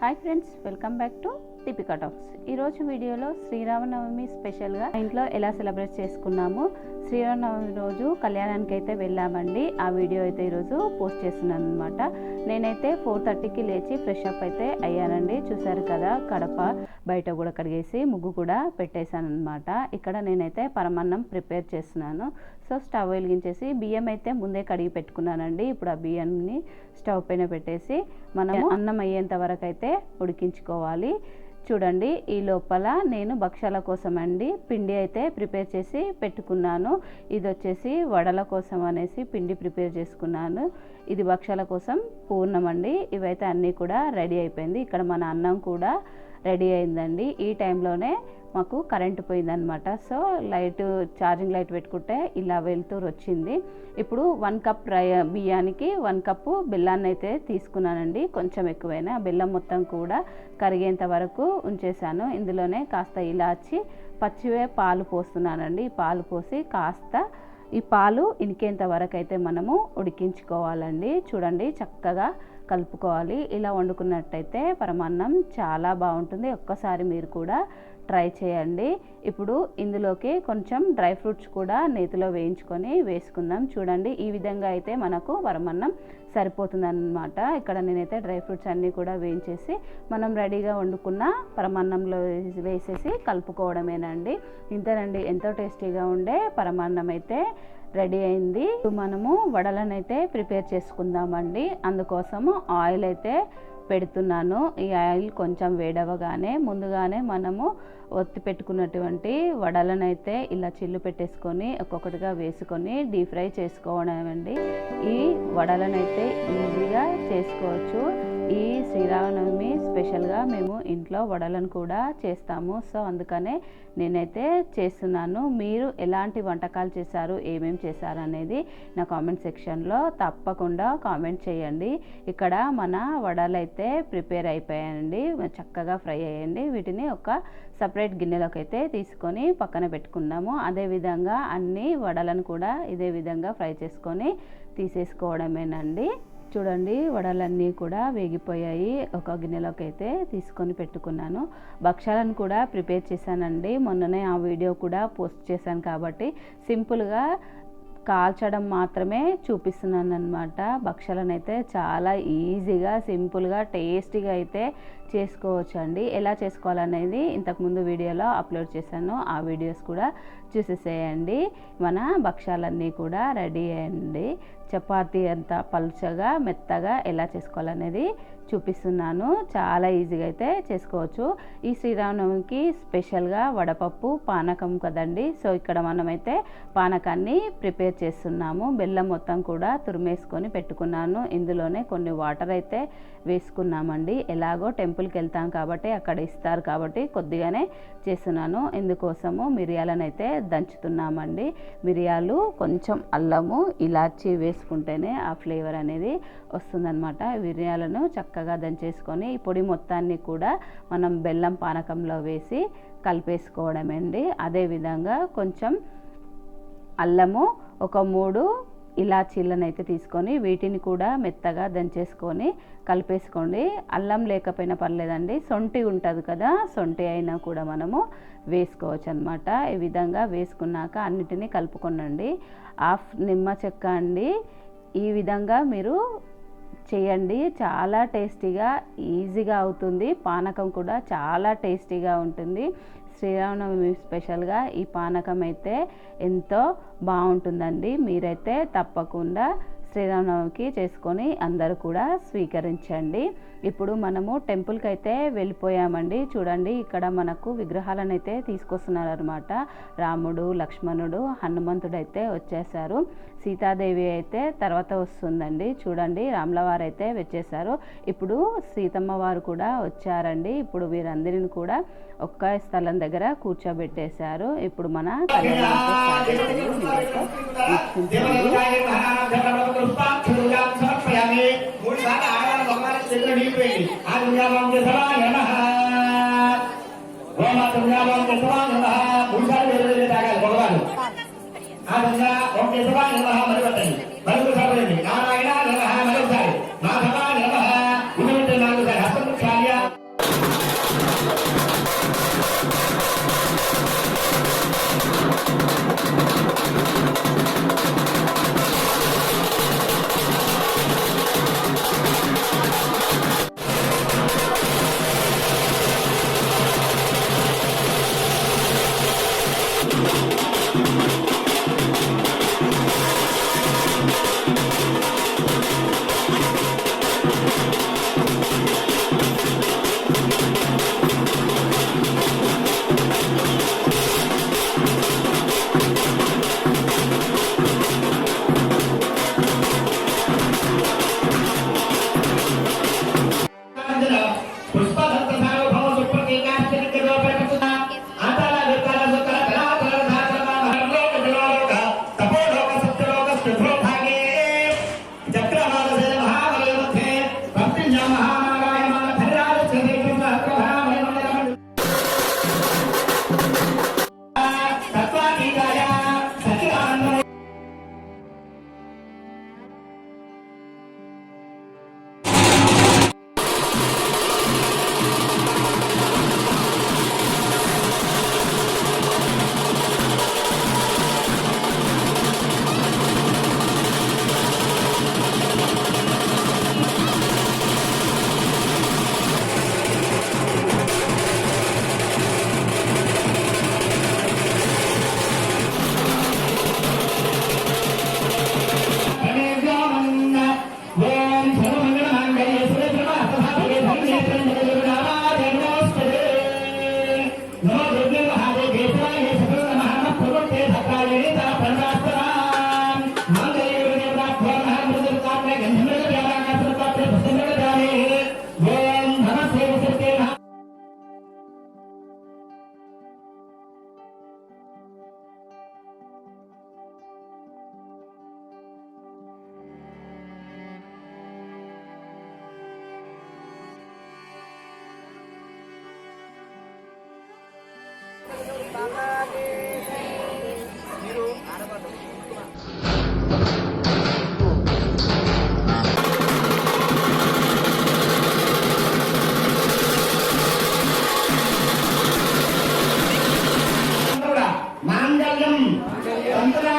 Hi friends, welcome back to Deepika talks ఈరోజు వీడియోలో శ్రీరామనవమి స్పెషల్గా ఇంట్లో ఎలా సెలబ్రేట్ చేసుకున్నాము శ్రీరామనవమి రోజు కళ్యాణానికి అయితే వెళ్ళామండి. ఆ వీడియో అయితే ఈరోజు పోస్ట్ చేస్తున్నాను అనమాట నేనైతే ఫోర్ థర్టీకి లేచి ఫ్రెష్ అప్ అయితే అయ్యానండి. చూసారు కదా కడప బయట కూడా కడిగేసి ముగ్గు కూడా పెట్టేశాను అనమాట ఇక్కడ నేనైతే పరమాన్నం ప్రిపేర్ చేస్తున్నాను. సో స్టవ్ వెలిగించేసి బియ్యం అయితే ముందే కడిగి పెట్టుకున్నానండి. ఇప్పుడు ఆ బియ్యాన్ని స్టవ్ పైన పెట్టేసి మనం అన్నం అయ్యేంత వరకు అయితే ఉడికించుకోవాలి. చూడండి ఈ లోపల నేను భక్ష్యాల కోసం అండి పిండి అయితే ప్రిపేర్ చేసి పెట్టుకున్నాను. ఇది వచ్చేసి వడల కోసం అనేసి పిండి ప్రిపేర్ చేసుకున్నాను. ఇది భక్ష్యాల కోసం పూర్ణం అండి. ఇవైతే అన్నీ కూడా రెడీ అయిపోయింది. ఇక్కడ మన అన్నం కూడా రెడీ అయిందండి. ఈ టైంలోనే మాకు కరెంట్ పోయిందనమాట సో లైట్ ఛార్జింగ్ లైట్ పెట్టుకుంటే ఇలా వెళ్తూరు వచ్చింది ఇప్పుడు వన్ కప్ రై బియ్యానికి వన్ కప్పు బెల్లాన్ని అయితే తీసుకున్నానండి. కొంచెం ఎక్కువైనా. బెల్లం మొత్తం కూడా కరిగేంత వరకు ఉంచేసాను ఇందులోనే కాస్త ఇలాచి పచ్చివే పాలు పోస్తున్నానండి. పాలు పోసి కాస్త ఈ పాలు ఇనికేంత వరకు అయితే మనము ఉడికించుకోవాలండి. చూడండి చక్కగా కలుపుకోవాలి. ఇలా వండుకున్నట్టయితే పరమాన్నం చాలా బాగుంటుంది. ఒక్కసారి మీరు కూడా ట్రై చేయండి. ఇప్పుడు ఇందులోకి కొంచెం డ్రై ఫ్రూట్స్ కూడా నేతిలో వేయించుకొని వేసుకుందాం. చూడండి ఈ విధంగా అయితే మనకు పరమాన్నం సరిపోతుందన్నమాట. ఇక్కడ నేనైతే డ్రై ఫ్రూట్స్ అన్నీ కూడా వేయించేసి మనం రెడీగా వండుకున్న పరమాన్నంలో వేసేసి కలుపుకోవడమేనండి. ఇంతేనండి ఎంతో టేస్టీగా ఉండే పరమాన్నం అయితే రెడీ అయింది. ఇప్పుడు మనము వడలను అయితే ప్రిపేర్ చేసుకుందామండి. అందుకోసము ఆయిల్ అయితే పెడుతున్నాను. ఈ ఆయిల్ కొంచెం వేడవగానే ముందుగానే మనము ఒత్తి పెట్టుకున్నటువంటి వడలను అయితే ఇలా చిల్లు పెట్టేసుకొని ఒక్కొక్కటిగా వేసుకొని డీప్ ఫ్రై చేసుకోవడం అండి ఈ వడలను అయితే ఈజీగా చేసుకోవచ్చు. ఈ శ్రీరామనవమి స్పెషల్గా మేము ఇంట్లో వడలను కూడా చేస్తాము. సో అందుకనే నేనైతే చేస్తున్నాను. మీరు ఎలాంటి వంటకాలు చేశారు? ఏమేమి చేశారు? అనేది నా కామెంట్ సెక్షన్లో తప్పకుండా కామెంట్ చేయండి. ఇక్కడ మన వడలు అయితే ప్రిపేర్ అయిపోయాయండి. చక్కగా ఫ్రై అయ్యండి. వీటిని ఒక సపరేట్ గిన్నెలోకి అయితే తీసుకొని పక్కన పెట్టుకున్నాము అదేవిధంగా అన్ని వడలను కూడా ఇదే విధంగా ఫ్రై చేసుకొని తీసేసుకోవడమేనండి. చూడండి వడలన్నీ కూడా వేగిపోయాయి. ఒక గిన్నెలోకి అయితే తీసుకొని పెట్టుకున్నాను. భక్ష్యాలను కూడా ప్రిపేర్ చేశానండి. మొన్ననే ఆ వీడియో కూడా పోస్ట్ చేశాను కాబట్టి సింపుల్గా కాల్చడం మాత్రమే చూపిస్తున్నాను అనమాట భక్ష్యాలను అయితే చాలా ఈజీగా సింపుల్గా టేస్టీగా అయితే చేసుకోవచ్చు అండి ఎలా చేసుకోవాలనేది ఇంతకుముందు వీడియోలో అప్లోడ్ చేశాను. ఆ వీడియోస్ కూడా చూసేసేయండి. మన భక్ష్యాలన్నీ కూడా రెడీ అయ్యండి చపాతి అంత పలుచగా మెత్తగా ఎలా చేసుకోవాలనేది చూపిస్తున్నాను. చాలా ఈజీగా అయితే చేసుకోవచ్చు. ఈ శ్రీరామనవమికి స్పెషల్గా వడపప్పు పానకం కదండి. సో ఇక్కడ మనమైతే పానకాన్ని ప్రిపేర్ చేస్తున్నాము. బెల్లం మొత్తం కూడా తురిమేసుకొని పెట్టుకున్నాను. ఇందులోనే కొన్ని వాటర్ అయితే వేసుకున్నామండి. ఎలాగో టెంపుల్ టెంపుల్కి వెళ్తాం కాబట్టి అక్కడ ఇస్తారు కాబట్టి కొద్దిగానే చేస్తున్నాను. ఇందుకోసము మిరియాలను అయితే దంచుతున్నామండి. మిరియాలు కొంచెం అల్లము ఇలాచి వేసుకుంటేనే ఆ ఫ్లేవర్ అనేది వస్తుందన్నమాట. మిరియాలను చక్కగా దంచేసుకొని ఈ పొడి మొత్తాన్ని కూడా మనం బెల్లం పానకంలో వేసి కలిపేసుకోవడమండి. అదేవిధంగా కొంచెం అల్లము ఒక మూడు ఇలాచీలను అయితే తీసుకొని వీటిని కూడా మెత్తగా దంచేసుకొని కలిపేసుకోండి. అల్లం లేకపోయినా పర్లేదండి. సొంటి ఉంటుంది కదా సొంటి అయినా కూడా మనము వేసుకోవచ్చు అనమాట ఈ విధంగా వేసుకున్నాక అన్నిటినీ కలుపుకొనండి. హాఫ్ నిమ్మ చెక్క అండి. ఈ విధంగా మీరు చేయండి. చాలా టేస్టీగా ఈజీగా అవుతుంది. పానకం కూడా చాలా టేస్టీగా ఉంటుంది. శ్రీరామనవమి స్పెషల్గా ఈ పానకం అయితే ఎంతో బాగుంటుందండి. మీరైతే తప్పకుండా శ్రీరామనవమికి చేసుకొని అందరూ కూడా స్వీకరించండి. ఇప్పుడు మనము టెంపుల్కి అయితే వెళ్ళిపోయామండి. చూడండి ఇక్కడ మనకు విగ్రహాలను అయితే తీసుకొస్తున్నారు అనమాట రాముడు లక్ష్మణుడు హనుమంతుడు అయితే వచ్చేసారు సీతాదేవి అయితే తర్వాత వస్తుందండి. చూడండి రాములవారు అయితే వచ్చేసారు ఇప్పుడు సీతమ్మ వారు కూడా వచ్చారండి. ఇప్పుడు వీరందరిని కూడా ఒక్క స్థలం దగ్గర కూర్చోబెట్టేశారు. ఇప్పుడు మన అయితే వీక్షించండి. మొక్కలకు చెట్లు నిలిపోయింది ఆ అంతరా